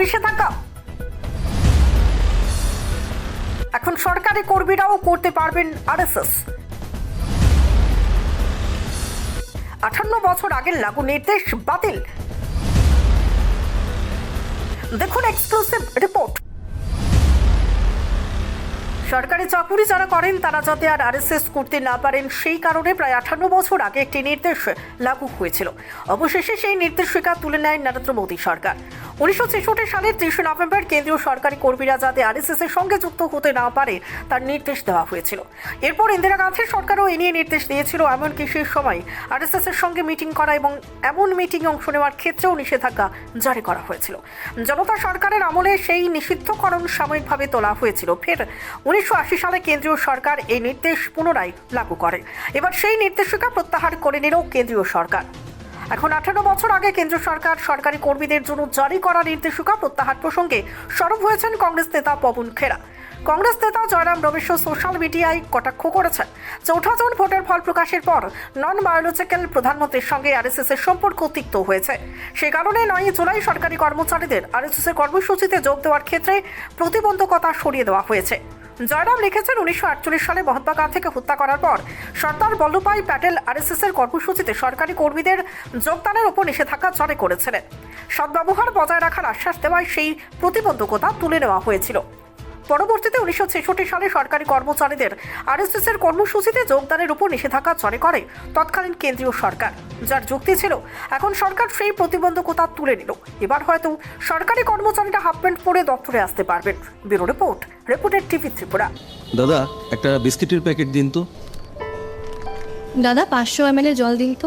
নিষেধাজ্ঞা এখন সরকারি কর্মীরাও করতে পারবেন আরএসএস। আঠান্ন বছর আগের লাগু নির্দেশ বাতিল। দেখুন এক্সক্লুসিভ রিপোর্ট সরকারি চাকুরি যারা করেন, তারা যাতে আর আরএসএস করতে না পারেন, সেই কারণে প্রায় আঠান্ন বছর আগে একটি নির্দেশ লাগু হয়েছিল। অবশেষে সেই নির্দেশিকা তুলে নেয় নরেন্দ্র মোদী সরকার। উনিশশো ছেষট্টি সালের তেইশে নভেম্বর কেন্দ্রীয় সরকারি কর্মীরা যাতে আরএসএস এর সঙ্গে যুক্ত হতে না পারে, তার নির্দেশ দেওয়া হয়েছিল। এরপর ইন্দিরা গান্ধীর সরকারও এ নিয়ে নির্দেশ দিয়েছিল, এমনকি সেই সময় আরএসএস এর সঙ্গে মিটিং করা এবং এমন মিটিংয়ে অংশ নেওয়ার ক্ষেত্রেও নিষেধাজ্ঞা জারি করা হয়েছিল। জনতা সরকারের আমলে সেই নিষিদ্ধকরণ সাময়িকভাবে তোলা হয়েছিল। ফের উনিশশো আশি সালে কেন্দ্রীয় সরকার এই নির্দেশ পুনরায় লাগু করে। এবার সেই নির্দেশিকা প্রত্যাহার করে নিল কেন্দ্রীয় সরকার। এখন আঠারো বছর আগে কেন্দ্র সরকার সরকারি কর্মীদের জন্য জারি করা নির্দেশিকা প্রত্যাহার প্রসঙ্গে সরব হয়েছেন কংগ্রেস নেতা পবন খেরা। কংগ্রেস নেতা জয়রাম রমেশ সোশ্যাল মিডিয়ায় কটাক্ষ করেছেন। চৌঠা জুন ভোটের ফল প্রকাশের পর নন বায়োলজিক্যাল প্রধানমন্ত্রীর সঙ্গে আরএসএস এর সম্পর্ক তিক্ত হয়েছে। সে কারণে নয় জুলাই সরকারি কর্মচারীদের আরএসএস এর কর্মসূচিতে যোগ দেওয়ার ক্ষেত্রে প্রতিবন্ধকতা সরিয়ে দেওয়া হয়েছে। জয়রাম লিখেছেন উনিশশো আটচল্লিশ সালে মহাত্মা গান্ধীকে হত্যা করার পর। সর্দার বল্লভভাই প্যাটেল আরএসএস এর কর্মসূচিতে সরকারি কর্মীদের যোগদানের উপর নিষেধাজ্ঞা জারি করেছিলেন। সদ্ব্যবহার বজায় রাখার আশ্বাস দেওয়ায় সেই প্রতিবন্ধকতা তুলে নেওয়া হয়েছিল। পরবর্তীতে উনিশশো ছেষট্টি সালে সরকারি কর্মচারীদের আরএসএস এর কর্মসূচিতে যোগদানের উপর নিষেধাজ্ঞা জারি করে তৎকালীন কেন্দ্রীয় সরকার যার যুক্তি ছিল এখন সরকার সেই প্রতিবন্ধকতা তুলে নিল। এবার হয়তো সরকারি কর্মচারীরা হাফ প্যান্ট পরে দপ্তরে আসতে পারবেন। ব্যুরো রিপোর্ট রিপোর্টের টিভি ত্রিপুরা। দাদা একটা বিস্কিটের প্যাকেট দিন তো। দাদা পাঁচশো এম জল দিন তো।